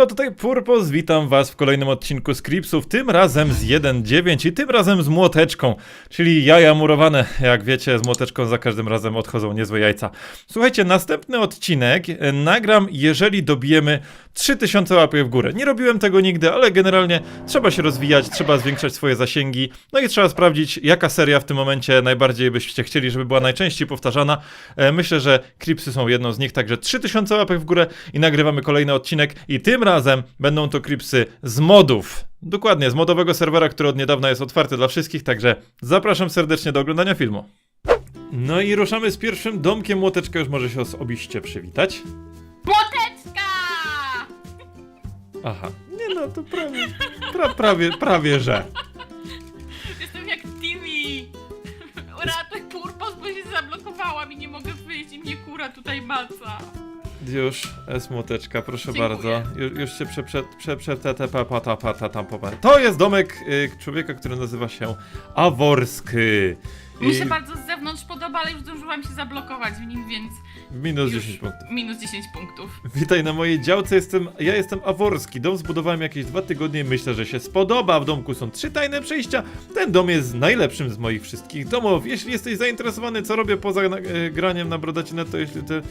Hello, tutaj Purpos, witam was w kolejnym odcinku Scripsów, tym razem z 1.9 i tym razem z młoteczką, czyli jaja murowane, jak wiecie, z młoteczką za każdym razem odchodzą niezłe jajca. Słuchajcie, następny odcinek e, nagram, jeżeli dobijemy 3000 łapek w górę. Nie robiłem tego nigdy, ale generalnie trzeba się rozwijać, trzeba zwiększać swoje zasięgi, no i trzeba sprawdzić, jaka seria w tym momencie najbardziej byście chcieli, żeby była najczęściej powtarzana. E, Myślę, że Cripsy są jedną z nich, także 3000 łapek w górę i nagrywamy kolejny odcinek i tym razem będą to Cripsy z modów. Dokładnie, z modowego serwera, który od niedawna jest otwarty dla wszystkich, także zapraszam serdecznie do oglądania filmu. No i ruszamy z pierwszym domkiem. Młoteczka już może się osobiście przywitać. Aha, nie no, to prawie, pra, prawie, prawie że. Jestem jak Timmy! Uratuj Purpos, bo się zablokowałam i nie mogę wyjść i mnie kura tutaj maca. Już, S młoteczka, proszę Dziękuję. bardzo. Już, już się prze, prze, prze, prze, te, te, pa, pa, ta, pa, ta, tam. To jest domek y, człowieka, który nazywa się Aworski. Mi się bardzo z zewnątrz podoba, ale już zdążyłam się zablokować w nim, więc minus już 10 punktów. minus 10 punktów. Witaj na mojej działce, jestem, ja jestem Aworski. Dom zbudowałem jakieś dwa tygodnie i myślę, że się spodoba. W domku są trzy tajne przejścia. Ten dom jest najlepszym z moich wszystkich domów. Jeśli jesteś zainteresowany, co robię poza na, e, graniem na Brodacinę, to jeśli ty...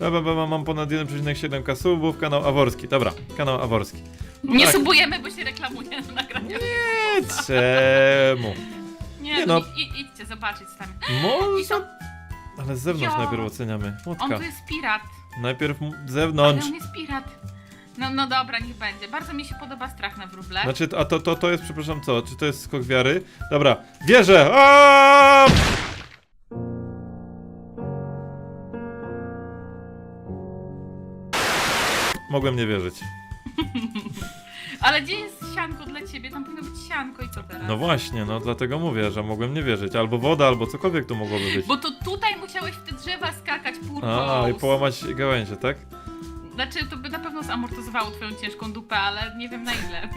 Ba, ba, ba, ba, mam ponad 1,7k subów, kanał Aworski. Dobra, kanał Aworski. Nie Tak. subujemy, bo się reklamuje na nagraniu. Nie, czemu? Nie, nie no, no. i, i, idźcie zobaczyć tam. I Może... Ale z zewnątrz najpierw oceniamy. on Młotka. tu jest pirat. Najpierw m- Ale zewnątrz. on jest pirat. No, no dobra, niech będzie. Bardzo mi się podoba strach na wróble. Znaczy, a to, to, to jest, przepraszam, co? Czy to jest skok wiary? Dobra, wierzę! Aaaa! Mogłem nie wierzyć. Ale gdzie jest sianko dla ciebie? Tam powinno być sianko i co teraz? No właśnie, no dlatego mówię, że mogłem nie wierzyć. Albo woda, albo cokolwiek to mogłoby być. Bo to tutaj musiałeś w te drzewa skakać purpos. A, i połamać gałęzie, tak? Znaczy, to by na pewno zamortyzowało twoją ciężką dupę, ale nie wiem na ile.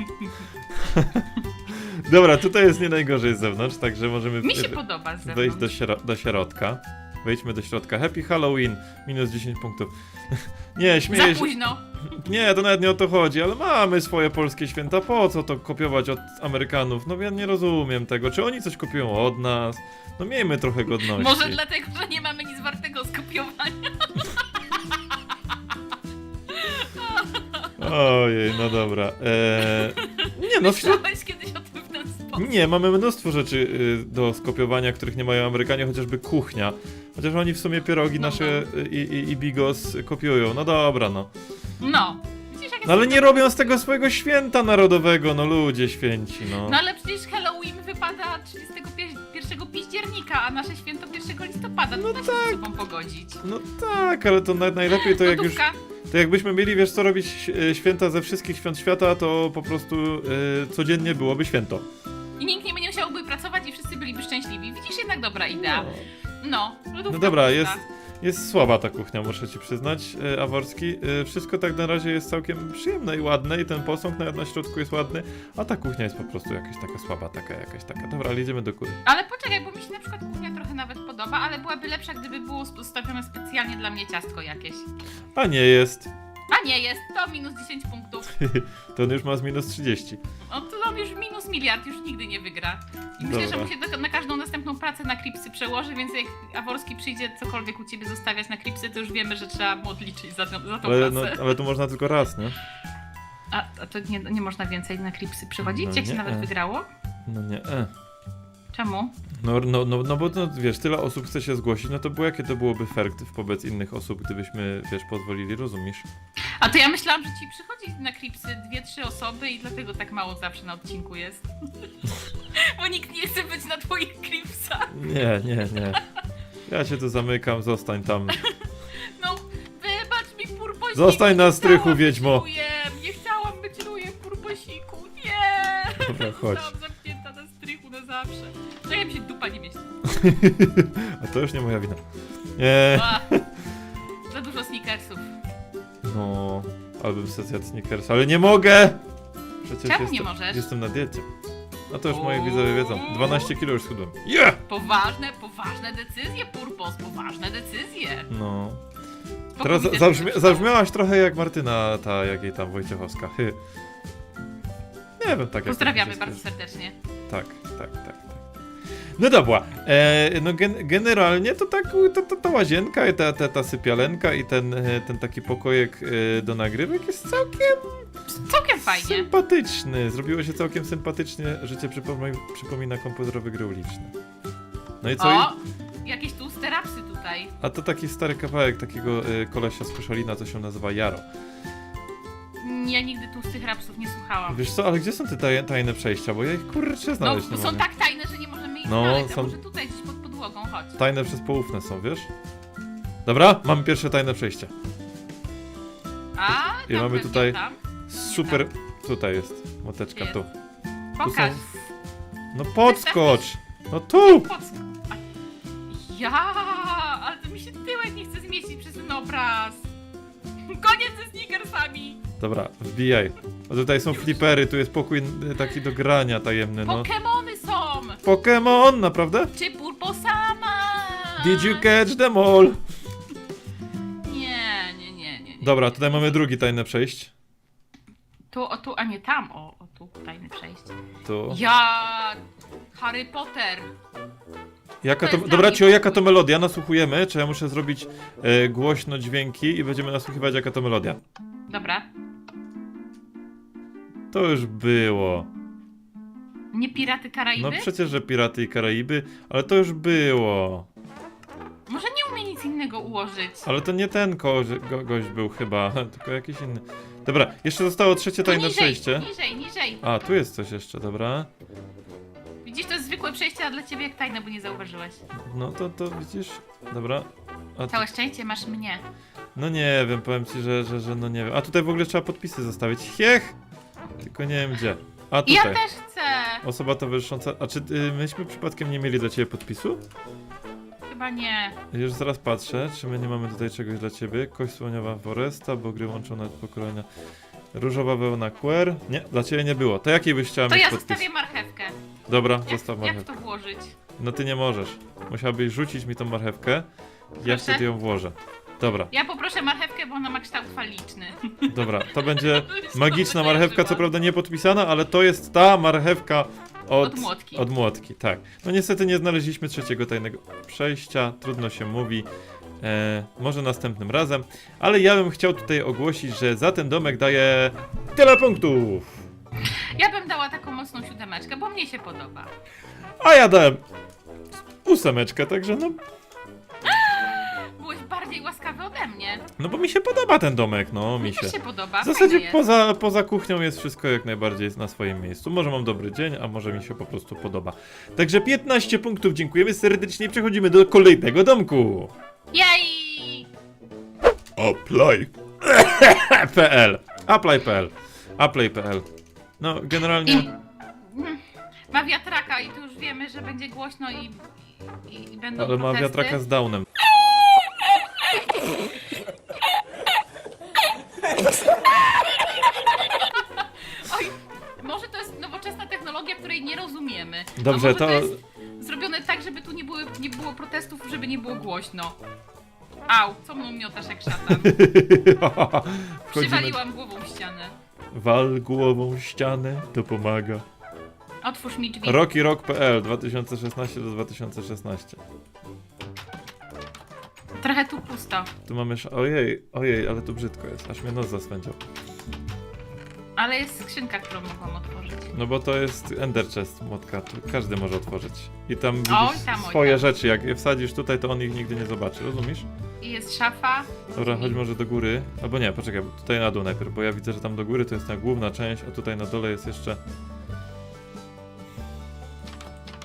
Dobra, tutaj jest nie najgorzej z zewnątrz, także możemy Mi się podoba z wejść zewnątrz. do, śro- do środka. Wejdźmy do środka. Happy Halloween, minus 10 punktów. nie, śmieję Za się. późno. Nie, to nawet nie o to chodzi, ale mamy swoje polskie święta, po co to kopiować od Amerykanów? No ja nie rozumiem tego, czy oni coś kopiują od nas? No miejmy trochę godności. Może dlatego, że nie mamy nic wartego skopiowania. Ojej, no dobra. Eee, nie no, w środ... Myślałeś kiedyś nie, mamy mnóstwo rzeczy y, do skopiowania, których nie mają Amerykanie, chociażby kuchnia. Chociaż oni w sumie pierogi No, nasze y, i, i, i bigos kopiują. No dobra, no. No. Widzisz, jak No ale nie robią z tego swojego święta narodowego, no ludzie święci, no. No ale przecież Halloween wypada 31 października, a nasze święto 1 listopada. To No da się tak. sobą pogodzić. No tak, ale to na, najlepiej to jak już... Lodówka. To jakbyśmy mieli, wiesz co robić e, święta ze wszystkich świąt świata, to po prostu codziennie byłoby święto. I nikt nie będzie musiałby pracować i wszyscy byliby szczęśliwi. Widzisz, jednak dobra idea. No, lodówka No dobra, pusta. jest, jest słaba ta kuchnia, muszę ci przyznać, e, Aworski. E, wszystko tak na razie jest całkiem przyjemne i ładne i ten posąg nawet na środku jest ładny, a ta kuchnia jest po prostu jakaś taka słaba, taka jakaś taka. Dobra, ale idziemy do góry. Ale poczekaj, bo mi się na przykład kuchnia trochę nawet podoba, ale byłaby lepsza, gdyby było ustawione specjalnie dla mnie ciastko jakieś. A nie jest. A nie jest, to minus 10 punktów. To on już ma z minus 30. No to on już minus miliard, już nigdy nie wygra. I myślę, Dobra. że mu się na każdą następną pracę na klipsy przełoży, więc jak Aworski przyjdzie cokolwiek u ciebie zostawiać na klipsy, to już wiemy, że trzeba mu odliczyć za, tą- za tą Ale, no, pracę. ale tu można tylko raz, nie? A, a to nie, nie można więcej na klipsy przychodzić? No jak się nie. nawet wygrało? No nie, e. Czemu? No, no, no, no bo no, wiesz, tyle osób chce się zgłosić, no to było, jakie to byłoby fair wobec innych osób, gdybyśmy, wiesz, pozwolili, rozumiesz? A to ja myślałam, że ci przychodzi na klipsy dwie, trzy osoby i dlatego tak mało zawsze na odcinku jest. Bo nikt nie chce być na twoich klipsach. Nie, nie, nie. Ja cię tu zamykam, zostań tam. No, wybacz mi purposik. Zostań na strychu, wiedźmo. nie chciałam być rujem purposiku, nie. Dobra, chodź. Zawsze. Ja mi się dupa nie mieści. A to już nie moja wina. Ła. Za dużo sneakersów. No, albym se zjadł Snickers, ale nie mogę! Przecież Czemu jestem, nie możesz? Jestem na diecie. No to już moi widzowie wiedzą. 12 kilo już schudłem. Yeah! Poważne, poważne decyzje, purpos, poważne decyzje. No. Teraz zabrzmi zabrzmiałaś trochę jak Martyna, ta jakiej tam Wojciechowska. Hy. Nie wiem, tak jak Pozdrawiamy bardzo serdecznie. Tak, tak, tak. tak. No dobra, e, no gen generalnie to tak, to, ta łazienka i ta, ta, ta sypialenka i ten, e, ten taki pokojek e, do nagrywek jest całkiem Całkiem fajnie. sympatyczny. Zrobiło się całkiem sympatycznie, życie przypomina, przypomina komputerowe gry uliczne. No i co? O, jakieś tłuste rapsy tutaj. A to taki stary kawałek takiego e, kolesia z Koszalina, co się nazywa Jaro. Ja nigdy tłustych rapsów nie słuchałam. Wiesz co, ale gdzie są te taj tajne przejścia? Bo ja ich kurczę No, znaleźć nie są mogę. tak tajne, że nie możemy ich No, znaleźć. są- A może tutaj gdzieś pod podłogą, chodź. Tajne przez poufne są, wiesz? Dobra, mamy pierwsze tajne przejście. A, I tam mamy pewnie tutaj- Tam. Super. Tutaj jest moteczka, Jest. tu. Pokaż. No podskocz! No tu! Podsk- A- Ja, ale to mi się tyłek nie chce zmieścić przez ten obraz. Koniec ze sneakersami. Dobra, wbijaj. A tutaj są flipery, tu jest pokój y, taki do grania tajemny, no. Pokemony są. Pokémon, naprawdę? Czy Purposama? Did you catch them all? Nie, nie, nie, nie. nie. Dobra, tutaj mamy drugi tajne przejść. Tu, o tu, a nie tam, o, o tu, tajne przejście. Tu. Ja, Harry Potter. Jaka to dobra, Cio, jaka to melodia? Nasłuchujemy, czy ja muszę zrobić e, głośno dźwięki i będziemy nasłuchiwać jaka to melodia? Dobra. To już było. Nie Piraty Karaiby? No przecież, że Piraty i Karaiby, ale to już było. Może nie umie nic innego ułożyć. Ale to nie ten ko go gość był chyba, tylko jakiś inny. Dobra, jeszcze zostało trzecie tajne niżej, przejście. niżej, niżej. A, tu jest coś jeszcze, dobra. Widzisz, to jest zwykłe przejście, a dla ciebie jak tajne, bo nie zauważyłeś. No to, to widzisz, dobra. A Całe szczęście masz mnie. no nie wiem, powiem ci, że, że, że no nie wiem. A tutaj w ogóle trzeba podpisy zostawić. Hiech! Tylko nie wiem gdzie. A ja tutaj. też chcę. Osoba towarzysząca. A czy y, myśmy przypadkiem nie mieli dla ciebie podpisu? Chyba nie. Już zaraz patrzę, czy my nie mamy tutaj czegoś dla ciebie. Kość słoniowa Foresta, bo gry łączone od pokolenia. Różowa wełna Quer. Nie, dla ciebie nie było. To jakiej byś chciała To mieć ja podpis? zostawię marchewkę. Dobra, Jak, zostaw jak marchewkę. to włożyć? No ty nie możesz. Musiałabyś rzucić mi tą marchewkę. Ja Proszę? wtedy ją włożę. Dobra, Ja poproszę marchewkę, bo ona ma kształt faliczny. dobra. To będzie magiczna marchewka, co prawda nie podpisana, ale to jest ta marchewka od, Od młotki. Od młotki, tak. No niestety nie znaleźliśmy trzeciego tajnego przejścia, trudno się mówi. E, może następnym razem, ale ja bym chciał tutaj ogłosić, że za ten domek daję tyle punktów. Ja bym dała taką mocną siódemeczkę, bo mnie się podoba. A ja dałem ósemeczkę, także no, ode mnie. no bo mi się podoba ten domek, no mi Mi się. też się podoba. W zasadzie fajny jest. poza, poza kuchnią jest wszystko jak najbardziej na swoim miejscu. Może mam dobry dzień, a może mi się po prostu podoba. Także 15 punktów, dziękujemy serdecznie i przechodzimy do kolejnego domku. Jej! Apply. PL. Apply.pl. Apply.pl. No, generalnie. I... Mm, Ma wiatraka i tu już wiemy, że będzie głośno i, i, i będą Ale ma protesty. wiatraka z downem. Oj, może to jest nowoczesna technologia, której nie rozumiemy. Dobrze, może to- jest zrobione tak, żeby tu nie, były, nie było protestów, żeby nie było głośno. Au, co mną miotasz jak szatan? Wchodzimy. Przywaliłam głową w ścianę. Wal głową w ścianę, to pomaga. Otwórz mi drzwi. Rockyrok.pl 2016 do 2016. Trochę tu pusto. Tu mamy. sz- Ojej, ojej, ale tu brzydko jest. Aż mnie nos zaswędział. Ale jest skrzynka, którą mogłam otworzyć. No bo to jest Ender Chest młotka, tu każdy może otworzyć. I tam widzisz Oj tam, oj swoje tam. rzeczy, jak je wsadzisz tutaj, to on ich nigdy nie zobaczy, rozumiesz? I jest szafa. Dobra, chodź może do góry. Albo nie, poczekaj, tutaj na dół najpierw, bo ja widzę, że tam do góry to jest ta główna część, a tutaj na dole jest jeszcze...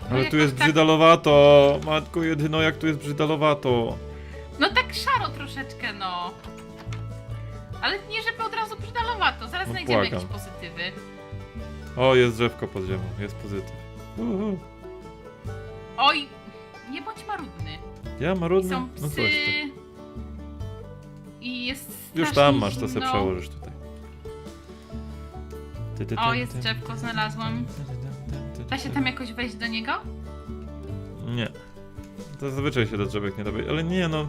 No Ale tu jakoś jest tak- brzydalowato! Matko jedyno, jak tu jest brzydalowato! No tak szaro troszeczkę, no. Ale nie, żeby od razu przydalowato. Zaraz No znajdziemy błagam. jakieś pozytywy. O, jest drzewko pod ziemią, jest pozytyw. Uhu. Oj, nie bądź marudny. Ja marudny? Są No psy. coś ty. I jest Już strasznie tam masz, to se zimno. przełożysz tutaj. Ty, ty, O, jest drzewko, znalazłam. Da się tam jakoś wejść do niego? Nie. To zazwyczaj się do drzewek nie da wejść, ale nie no.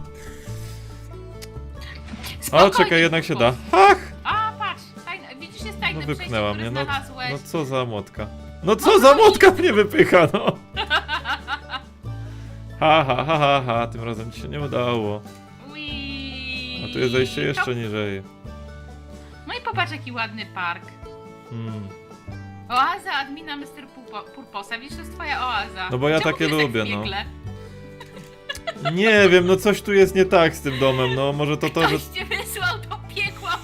O, czekaj, jednak się da. Ach! A, patrz, tajne, widzisz, jest tajne No przejście, wypchnęła które mnie, no, znalazłeś. no co za młotka. No co za młotka mnie wypycha, no! Ha, ha, ha, ha, ha, tym razem ci się nie udało. Ui. A tu jest zejście jeszcze niżej. No i popatrz, jaki ładny park. Hmm. Oaza admina Mr. Purpo- Purposa, widzisz, to jest twoja oaza. No bo ja takie tak lubię, w no. Nie wiem, no coś tu jest nie tak z tym domem, no może to to, że... Ktoś cię wysłał do piekła.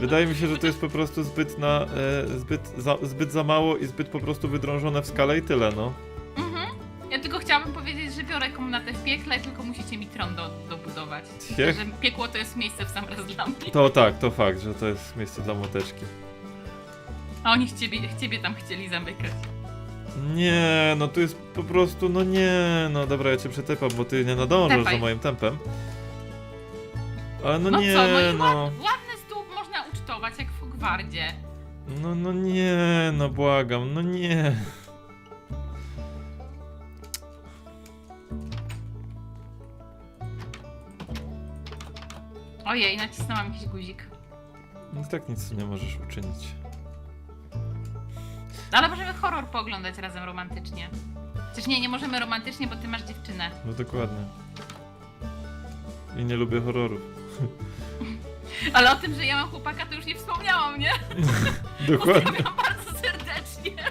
Wydaje mi się, że to jest po prostu zbyt na... E, zbyt, za, zbyt za mało i zbyt po prostu wydrążone w skalę i tyle, no. Mhm. Ja tylko chciałabym powiedzieć, że biorę komnatę w piekle, tylko musicie mi tron do, dobudować. Ciech? Że piekło to jest miejsce w sam raz dla mnie. To tak, to fakt, że to jest miejsce dla młoteczki. A oni ciebie, ciebie tam chcieli zamykać. Nie, no tu jest po prostu, no nie, no dobra, ja cię przetypam, bo ty nie nadążasz Tepaj. za moim tempem. Ale no, No nie, co, no i no. ład, ładny stół można ucztować, jak w gwardzie. No, no nie, no błagam, no nie. Ojej, nacisnęłam jakiś guzik. No tak nic nie możesz uczynić. Ale możemy horror pooglądać razem romantycznie. Chociaż nie, nie możemy romantycznie, bo ty masz dziewczynę. No dokładnie. I nie lubię horrorów. Ale o tym, że ja mam chłopaka, to już nie wspomniałam, nie? Dokładnie. Pozdrawiam bardzo serdecznie.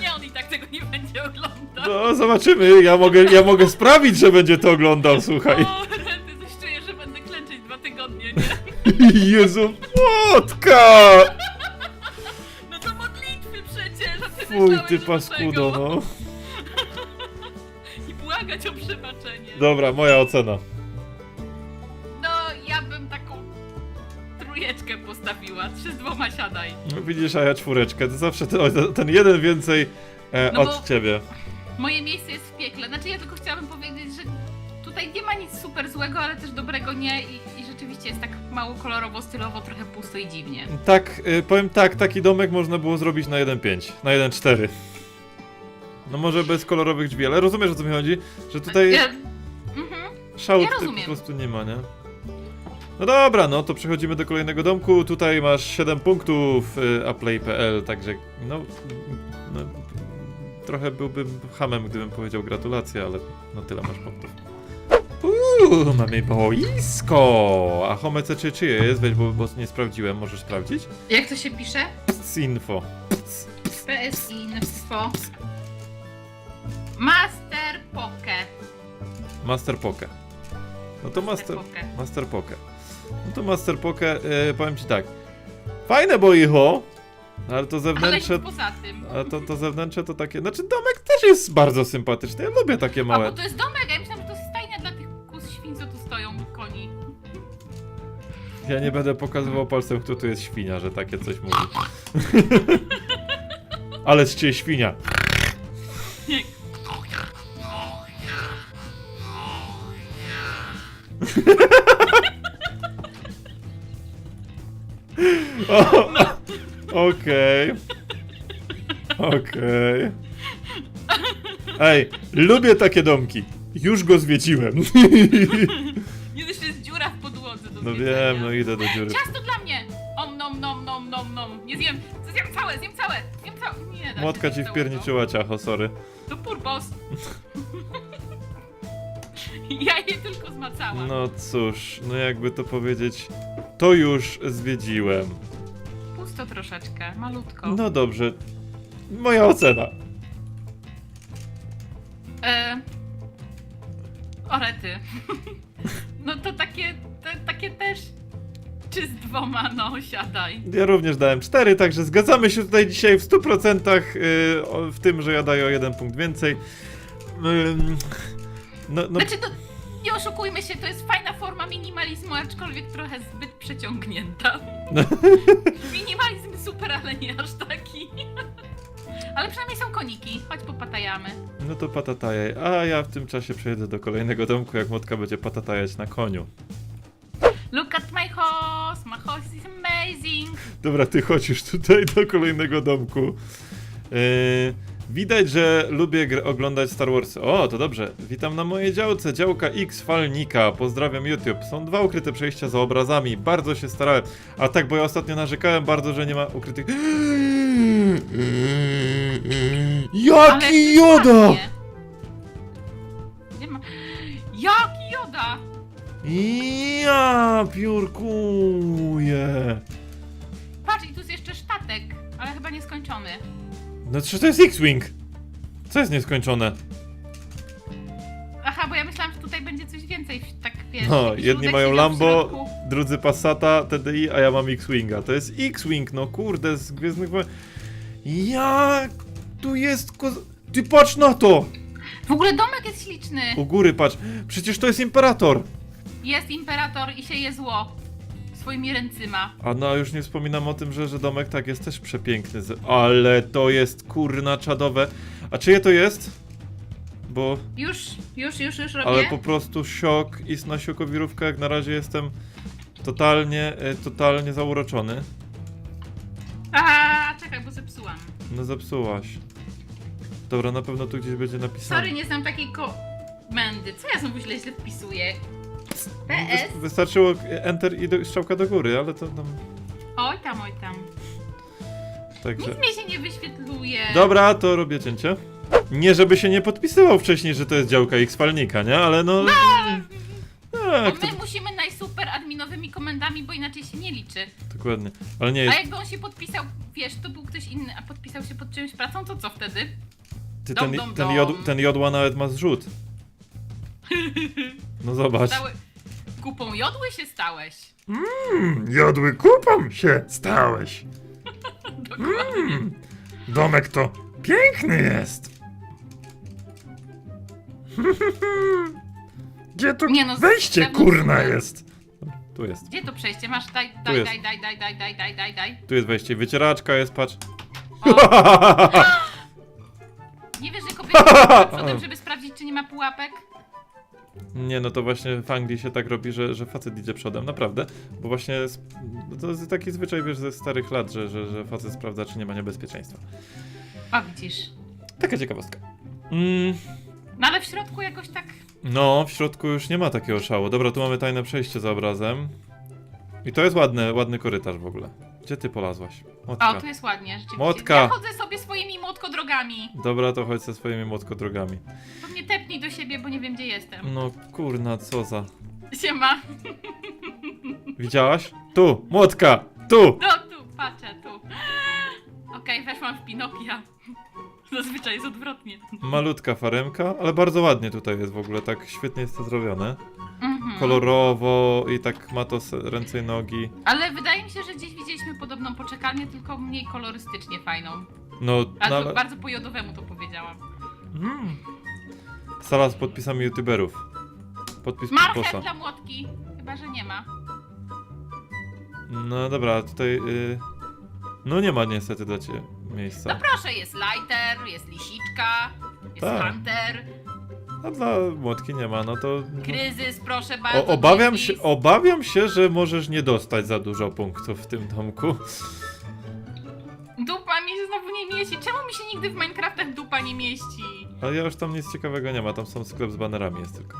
Nie, on i tak tego nie będzie oglądał. No zobaczymy, ja mogę, ja mogę sprawić, że będzie to oglądał, słuchaj. O, Renty, coś czuję, że będę klęczeć dwa tygodnie, nie? Jezu, młotka! Ty paskudo, no. I błagać o przebaczenie. Dobra, moja ocena. No, ja bym taką trójeczkę postawiła. Trzy z dwoma siadaj. No widzisz, a ja czwóreczkę, to zawsze ten, ten jeden więcej e, No od bo- ciebie. Moje miejsce jest w piekle. Znaczy, ja tylko chciałabym powiedzieć, że tutaj nie ma nic super złego, ale też dobrego nie i rzeczywiście jest tak mało kolorowo, stylowo, trochę pusto i dziwnie. Tak, y, powiem tak, taki domek można było zrobić na 1.5, na 1.4. No może bez kolorowych drzwi, ale rozumiesz o co mi chodzi? Że tutaj Ja, mhm. szału ja tutaj po rozumiem. prostu nie ma, nie? No dobra, no to przechodzimy do kolejnego domku. Tutaj masz 7 punktów y, aplay.pl, także no, no trochę byłbym hamem, gdybym powiedział gratulacje, ale no tyle masz punktów. Uuu, mamy boisko! A Homece czy czyje jest? Weź, bo, bo nie sprawdziłem, możesz sprawdzić? Jak to się pisze? Pc info. PS Info. Master Poke. Master Poke. No to Master, Poke. Master Poke. No to Master Poke, y, powiem ci tak. Fajne boicho, ale to Ale zewnętrzne... nic poza tym. A to, to zewnętrzne to takie. Znaczy, domek też jest bardzo sympatyczny. Ja lubię takie A, małe. bo to jest domek, Ja nie będę pokazywał palcem, kto tu jest świnia, że takie coś mówi. Ale z ciebie świnia. O, Okej. Okej. Ej, lubię takie domki. Już go zwiedziłem. No wiem, no idę do dziury. Ciasto dla mnie! Om nom nom nom nom nom. Nie zjem, zjem całe, zjem całe, zjem całe. Nie da się Młotka zjeść ci całego. wpierniczyła ciacho, sorry. To purpos. ja je tylko zmacałam. No cóż, no jakby to powiedzieć, to już zwiedziłem. Pusto troszeczkę, malutko. No dobrze. Moja ocena. E... Orety. no to takie też. Czy z dwoma, no siadaj. Ja również dałem 4, także zgadzamy się tutaj dzisiaj w 100% yy, o- w tym, że ja daję o jeden punkt więcej. Ym, no, no, Znaczy, no, nie oszukujmy się, to jest fajna forma minimalizmu, aczkolwiek trochę zbyt przeciągnięta. Minimalizm super, ale nie aż taki. ale przynajmniej są koniki, chodź popatajamy. no to patatajaj. A ja w tym czasie przejedę do kolejnego domku, jak Motka będzie patatajać na koniu. Look at my horse, my horse is amazing. Dobra, ty chodź już tutaj do kolejnego domku. Yy, Widać, że lubię oglądać Star Wars. O, to dobrze. Witam na mojej działce, działka X Falnika. Pozdrawiam YouTube. Są dwa ukryte przejścia za obrazami. Bardzo się starałem. A tak, bo ja ostatnio narzekałem bardzo, że nie ma ukrytych. Jaki Joda! ładnie. Nie ma... Jaki Joda! Ja piórkuję. Patrz, i tu jest jeszcze sztatek, ale chyba nieskończony. No czy to jest X-Wing? Co jest nieskończone? Aha, bo ja myślałam, że tutaj będzie coś więcej, tak wiesz. No, jakiś jedni ludek mają siedział w Lambo, środku. drudzy Passata, TDI, a ja mam X-Winga. To jest X-Wing, no kurde, z Gwiezdnych Wojen. Jak tu jest koz... Ty patrz na to! W ogóle domek jest śliczny. U góry patrz, przecież to jest Imperator! Jest imperator i sieje zło. Swoimi ręcyma. A no, a już nie wspominam o tym, że, że domek tak jest też przepiękny, z- ale to jest kurna czadowe. A czyje to jest? Bo, Już, już, już, już robię. ale po prostu siok i na siokowirówkę jak na razie jestem totalnie, e, totalnie zauroczony. A, czekaj, bo zepsułam. No zepsułaś. Dobra, na pewno tu gdzieś będzie napisane. Sorry, nie znam takiej komendy. Co ja znowu źle źle wpisuję? PS? Wy- Wystarczyło Enter i do, strzałka do góry, ale to tam. Oj tam, oj tam. Także. Nic mi się nie wyświetluje. Dobra, to robię cięcie. Nie, żeby się nie podpisywał wcześniej, że to jest działka X-Falnika, nie? Ale no. Bo Tak, to my musimy najsuper adminowymi komendami, bo inaczej się nie liczy. dokładnie. Ale nie A jest. jakby on się podpisał, wiesz, to był ktoś inny, a podpisał się pod czyjąś pracą, to co wtedy? Ty, ten, dom, ten, dom. jod, ten jodła nawet ma zrzut. No zobacz. Kupą jodły się stałeś. Mm, jodły kupą się stałeś. Dokładnie. Domek to piękny jest. Gdzie tu Nie no, z zewnątrz super. jest? Tu jest. Gdzie to przejście? Masz, daj, daj, jest. daj, daj, daj, daj, daj, daj, daj, daj. Tu jest wejście. Wycieraczka jest, patrz. Nie wiesz, że kobieta przodem, żeby sprawdzić, czy nie ma pułapek? Nie, no to właśnie w Anglii się tak robi, że, że facet idzie przodem, naprawdę. Bo właśnie to jest taki zwyczaj, wiesz, ze starych lat, że, że, że facet sprawdza, czy nie ma niebezpieczeństwa. O, widzisz. Taka ciekawostka. Mm, No ale w środku jakoś tak... no, w środku już nie ma takiego szału. Dobra, tu mamy tajne przejście za obrazem. I to jest ładny, ładny korytarz w ogóle. Gdzie ty polazłaś? Motka. O, tu jest ładnie, rzeczywiście. Motka. Ja chodzę sobie swoimi młotkodrogami. Dobra, to chodź ze swoimi młotkodrogami. To mnie tepnij do siebie, bo nie wiem, gdzie jestem. No kurna, co za... Siema. Widziałaś? Tu, młotka! Tu! No tu, patrzę, tu. Okej, weszłam w Pinokia. Zazwyczaj jest odwrotnie. Malutka faremka, ale bardzo ładnie tutaj jest w ogóle, tak świetnie jest to zrobione. Mhm. kolorowo i tak ma to ręce i nogi. Ale wydaje mi się, że gdzieś widzieliśmy podobną poczekalnię, tylko mniej kolorystycznie fajną. No, Ale no ale... bardzo po jodowemu to powiedziałam. Mm. Sala z podpisami youtuberów. Podpis Marchew podposa. dla młotki. Chyba, że nie ma. No dobra, tutaj... Y... No nie ma niestety dla ciebie No miejsca. proszę, jest lighter, jest lisiczka, jest Tak. hunter, A dla młotki nie ma, no to... kryzys, proszę bardzo. O, obawiam, Greenpeace. się, obawiam się, że możesz nie dostać za dużo punktów w tym domku. Dupa mi się znowu nie mieści. Czemu mi się nigdy w Minecraftach dupa nie mieści? Ale ja już tam nic ciekawego nie ma, tam są sklep z banerami jest tylko.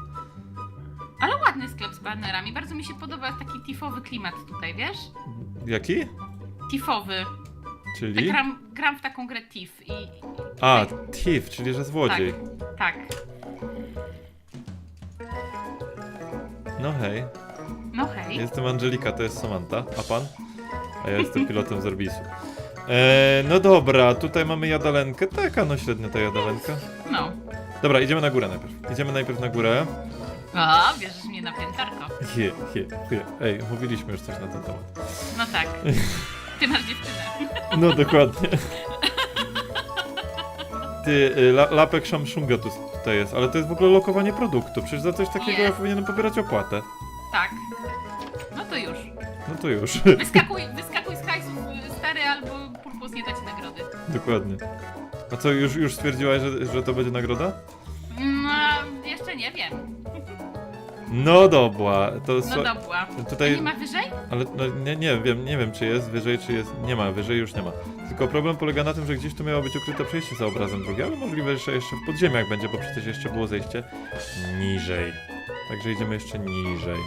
Ale ładny sklep z banerami. Bardzo mi się podoba taki tifowy klimat tutaj, wiesz? Jaki? Tifowy. Tak Czyli? gram, gram w taką grę Tif i... A, Thief, czyli że złodziej. Tak. No hej. No hej. Jestem Angelika, to jest Samantha, a pan? A ja jestem pilotem z Orbisu. E, no dobra, tutaj mamy jadalenkę. Taka no średnia ta jadalenka. No. Dobra, idziemy na górę najpierw. Idziemy najpierw na górę. A, bierzesz mnie na piętarko. Je, je, je. Ej, mówiliśmy już coś na ten temat. No tak. Ty masz dziewczynę. No dokładnie. Ty, y, la, lapek Samsunga tu, tutaj jest, ale to jest w ogóle lokowanie produktu. Przecież za coś takiego ja Jest. powinienem pobierać opłatę. Tak. No to już. No to już. Wyskakuj, wyskakuj z hajsów y, stary albo purpos nie da ci nagrody. dokładnie. A co, już, już stwierdziłaś, że, że to będzie nagroda? No, jeszcze nie wiem. No dobra, to No so, dobra. tutaj- A nie ma wyżej? ale no, nie, nie wiem, nie wiem czy jest wyżej, czy jest, nie ma, wyżej już nie ma. Tylko problem polega na tym, że gdzieś tu miało być ukryte przejście za obrazem drugie, ale możliwe, że jeszcze w podziemiach będzie, bo przecież jeszcze było zejście niżej. Także idziemy jeszcze niżej.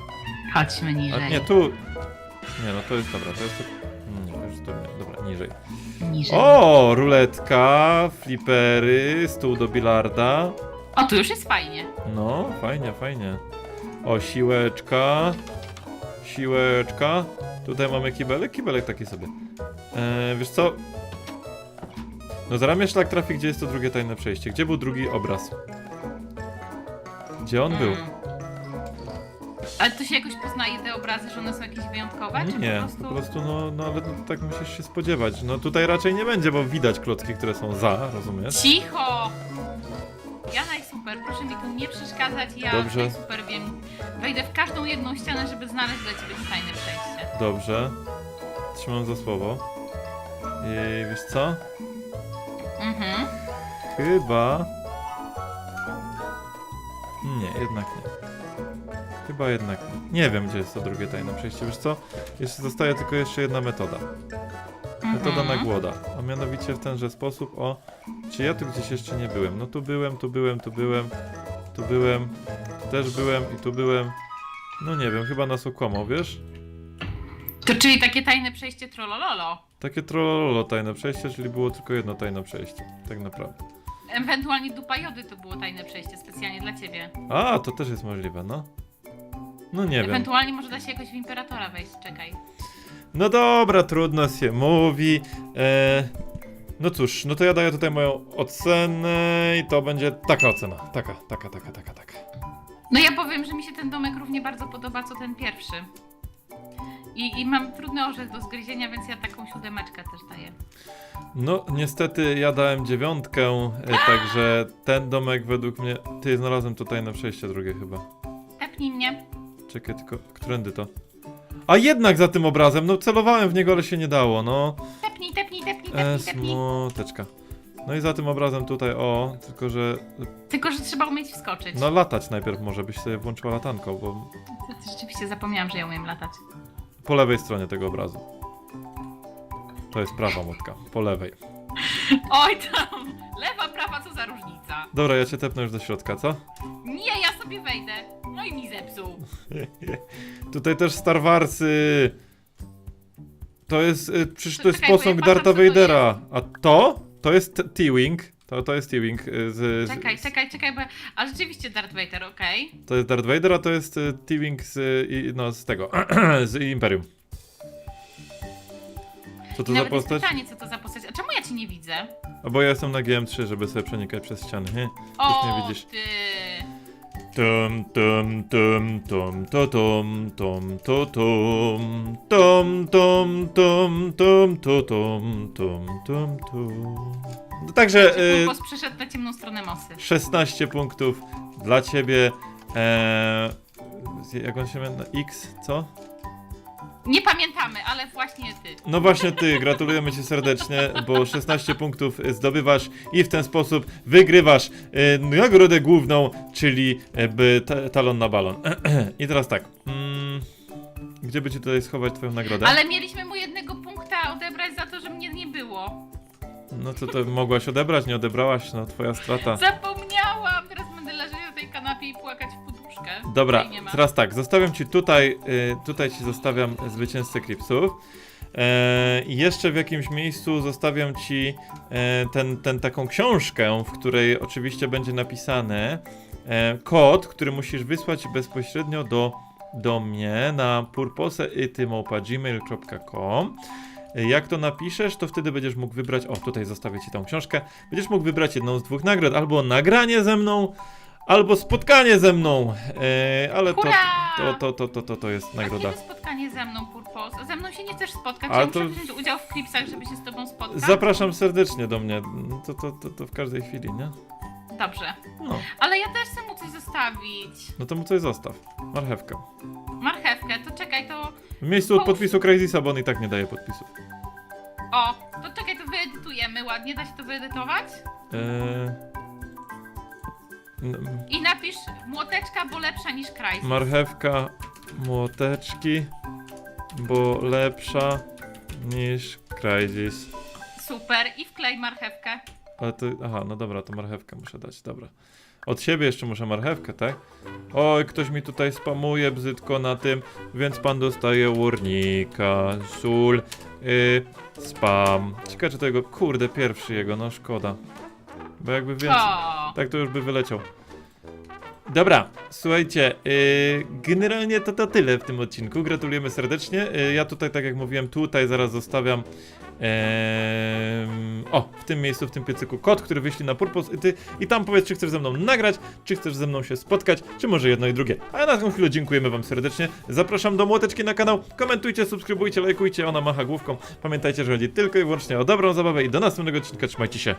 Chodźmy A niżej. nie, tu... Nie no, to jest, dobra, to jest... Nie, już tu nie, dobra, niżej. Niżej. O, ruletka, flipery, stół do bilarda. O, tu już jest fajnie. No, fajnie, fajnie. O, siłeczka. Siłeczka. Tutaj mamy kibelek, kibelek taki sobie. E, wiesz co? No zaraz mnie szlak trafi, gdzie jest to drugie tajne przejście. Gdzie był drugi obraz? Gdzie on był? Mm. Ale to się jakoś poznaje te obrazy, że one są jakieś wyjątkowe? Czy Nie, po prostu... po prostu no, no ale no, tak musisz się spodziewać. No tutaj raczej nie będzie, bo widać klocki, które są za, rozumiesz? Cicho! Ja najsuper, proszę mi tu nie przeszkadzać, ja Dobrze. najsuper wiem. Wejdę w każdą jedną ścianę, żeby znaleźć dla ciebie tajne przejście. Dobrze. Trzymam za słowo. I wiesz co? Mhm. Chyba. Nie, jednak nie. Chyba jednak nie. Nie wiem, gdzie jest to drugie tajne przejście. Wiesz co? Jeszcze zostaje tylko jeszcze jedna metoda. Metoda na Mhm. głoda. A mianowicie w tenże sposób, o. Czy ja tu gdzieś jeszcze nie byłem? No tu byłem, tu byłem, tu byłem, tu byłem, tu też byłem i tu byłem. No nie wiem, chyba nas okłamał, wiesz? To czyli takie tajne przejście trollololo. Takie trollolo tajne przejście, czyli było tylko jedno tajne przejście. Tak naprawdę. Ewentualnie dupa jody to było tajne przejście specjalnie dla ciebie. A, to też jest możliwe, no. No nie wiem. Ewentualnie może da się jakoś w Imperatora wejść, czekaj. No dobra, trudno się mówi. E, no cóż, no to ja daję tutaj moją ocenę i to będzie taka ocena. Taka, taka, taka, taka, taka. No ja powiem, że mi się ten domek równie bardzo podoba, co ten pierwszy. I, I mam trudny orzech do zgryzienia, więc ja taką siódemeczkę też daję. No niestety ja dałem dziewiątkę, e, także ten domek według mnie... Ty, znalazłem tutaj na przejście drugie chyba. Tepnij mnie. Czekaj, tylko, którędy to? A jednak za tym obrazem, no celowałem w niego, ale się nie dało, no. Tepnij, tepnij, tepnij, tepnij, tepnij. smuteczka. No i za tym obrazem tutaj, o, tylko że... Tylko, że trzeba umieć wskoczyć. No latać najpierw może, byś sobie włączyła latanką, bo Rzeczywiście zapomniałam, że ja umiem latać. Po lewej stronie tego obrazu. To jest prawa motka. Po lewej. Oj tam! Lewa, prawa, co za różnica? Dobra, ja cię tepnę już do środka, co? Nie, ja sobie wejdę. No i mi zepsuł. Tutaj też Star Warsy. To jest, y, przecież To to jest czekaj, bo posąg patrzę, Darta co to Vadera. A to? To jest T- T-Wing. To, to jest T-Wing. y, Z, Czekaj, z, czekaj, czekaj, bo... A rzeczywiście Darth Vader, okej. To jest Darth Vader, a to jest y, T-Wing z, y, i- no, z tego. z Imperium. Co to za nawet jest postać? pytanie, co to za postać. A czemu ja nie widzę? A bo ja jestem na GM3, żeby sobie przenikać przez ściany. nie? O, nie widzisz. ty... Tum tum tum tum to tum tum to tum tum tum tum tum to tum tum tum tum No Także y, przeszedł na ciemną stronę mosy. 16 punktów dla ciebie. Eee, jak on się miał na X, co? Nie pamiętamy, ale właśnie ty. No właśnie ty, gratulujemy ci serdecznie, bo 16 punktów zdobywasz i w ten sposób wygrywasz e, nagrodę główną, czyli e, by, ta, talon na balon. I teraz tak. Mm, gdzie by ci tutaj schować twoją nagrodę? Ale mieliśmy mu jednego punkta odebrać za to, że mnie nie było. No co to mogłaś odebrać, nie odebrałaś, no twoja strata. Zapomniałam! Teraz będę leżeć na tej kanapie i płakać. Dobra, teraz tak, zostawiam ci tutaj, y, tutaj ci zostawiam zwycięzcę Cripsów. E, I jeszcze w jakimś miejscu zostawiam ci e, ten, ten taką książkę, w której oczywiście będzie napisane e, kod, który musisz wysłać bezpośrednio do, do mnie na purposeitymałpa.gmail.com jak to napiszesz, to wtedy będziesz mógł wybrać. O, tutaj zostawię ci tą książkę. Będziesz mógł wybrać jedną z dwóch nagród: albo nagranie ze mną, albo spotkanie ze mną. E, ale to, Hurra! to, to, to, to, to, to jest nagroda. A kiedy spotkanie ze mną, Purpos? Ze mną się nie chcesz spotkać, Ale ja muszę to- wziąć udział w klipsach, żeby się z tobą spotkać. Zapraszam serdecznie do mnie. To, to, to, to w każdej chwili, nie? Dobrze. No, Ale ja też chcę mu coś zostawić. no to mu coś zostaw. Marchewkę. Marchewkę, to czekaj, to... W miejscu od podpisu Crazysa, bo on i tak nie daje podpisu. O, to czekaj, to wyedytujemy ładnie. Da się to wyedytować? Eee... N- I napisz młoteczka, bo lepsza niż Crysis. Marchewka, młoteczki, bo lepsza niż Crysis. Super. I wklej marchewkę. Ale to, aha, no dobra, to marchewkę muszę dać, dobra. Od siebie jeszcze muszę marchewkę, tak? Oj, ktoś mi tutaj spamuje brzydko na tym, więc pan dostaje warnika, sól, yy, spam. Ciekawe, czy to jego, kurde, pierwszy jego, no szkoda. Bo jakby więcej, O. tak to już by wyleciał. Dobra, słuchajcie, yy, generalnie to to tyle w tym odcinku. Gratulujemy serdecznie. Yy, ja tutaj, tak jak mówiłem, tutaj zaraz zostawiam. em, o, w tym miejscu, w tym piecyku kod, który wyśli na Purpose i, ty, i tam powiedz, czy chcesz ze mną nagrać, czy chcesz ze mną się spotkać, czy może jedno i drugie. A na tę chwilę dziękujemy wam serdecznie. Zapraszam do Młoteczki na kanał. Komentujcie, subskrybujcie, lajkujcie, ona macha główką. Pamiętajcie, że chodzi tylko i wyłącznie o dobrą zabawę i do następnego odcinka. Trzymajcie się.